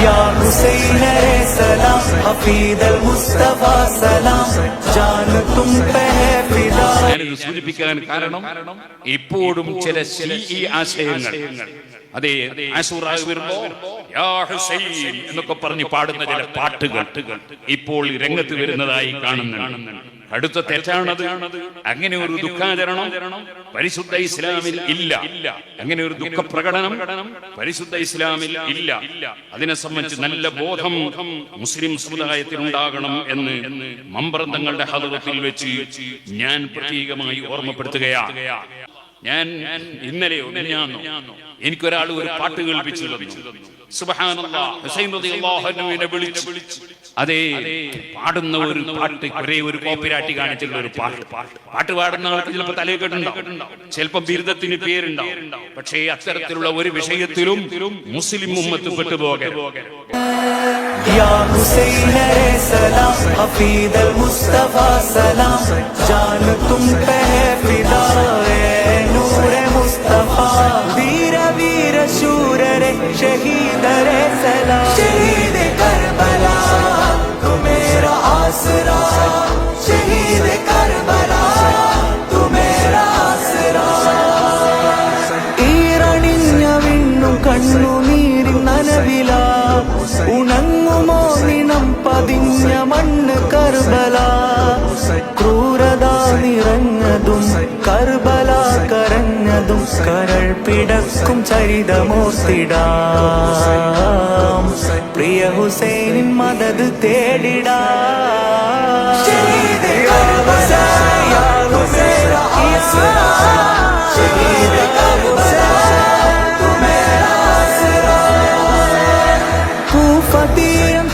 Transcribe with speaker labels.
Speaker 1: യാ ഹുസൈനരെ സലാം ഹഫീദൽ മുസ്തഫ സലാം ജാനത്തും
Speaker 2: ഞാനിത് സൂചിപ്പിക്കാൻ കാരണം ഇപ്പോഴും ചില ഈ ആശയങ്ങൾ. അതെ വരുമ്പോ എന്നൊക്കെ പറഞ്ഞ് പാടുന്ന ചില പാട്ടുകൾ ഇപ്പോൾ രംഗത്ത് വരുന്നതായി കാണുന്നുണ്ട്. അടുത്ത തെറ്റാണത്. അങ്ങനെ ഒരു ദുഃഖാചരണം പരിശുദ്ധ ഇസ്ലാമിൽ ഇല്ല. അങ്ങനെ ഒരു ദുഃഖ പ്രകടനം പരിശുദ്ധ ഇസ്ലാമിൽ ഇല്ല. അതിനെ സംബന്ധിച്ച് നല്ല ബോധം മുസ്ലിം സമുദായത്തിൽ ഉണ്ടാകണം എന്ന് മമ്പ്രന്തങ്ങളുടെ ഹതത്തിൽ വെച്ച് ഞാൻ പ്രത്യേകമായി ഓർമ്മപ്പെടുത്തുകയാണ്. ഞാൻ ഇന്നലെ എനിക്കൊരാൾ ഒരു പാട്ട് കേൾപ്പിച്ചു വിളിച്ചു. അതെ പാടുന്ന ഒരു പാട്ട് ഒരേ ഒരു കോപ്പിരാട്ടി കാണിച്ചുള്ള ഒരു പാട്ട്. പാട്ട് പാടുന്ന ആൾക്ക് ചിലപ്പോൾ തലയിൽ കെട്ടുണ്ടാവും. ചിലപ്പോൾ ബിരുദത്തിന് പേരുണ്ടാവും. പക്ഷേ അത്തരത്തിലുള്ള ഒരു വിഷയത്തിലും മുസ്ലിം ഉമ്മത്ത്
Speaker 1: പെട്ടുപോകെ يا वीर शूर रे शहीद रे सलाम शहीद करबला तू मेरा आसरा शहीद करबला तू मेरा आसरा ഈറണിഞ്ഞ വിണ്ണും കണ്ണുനീരിൻ നനവില ഉണങ്ങുമോ നിണം പതിഞ്ഞ മണ്ണ് കർബല ക്രൂരത നിറഞ്ഞതും കർബല முழுதும் கடல் பிடக்கும் சரிதமோசிடாம் பிரிய ஹுசைனின் மதது தேடிடா.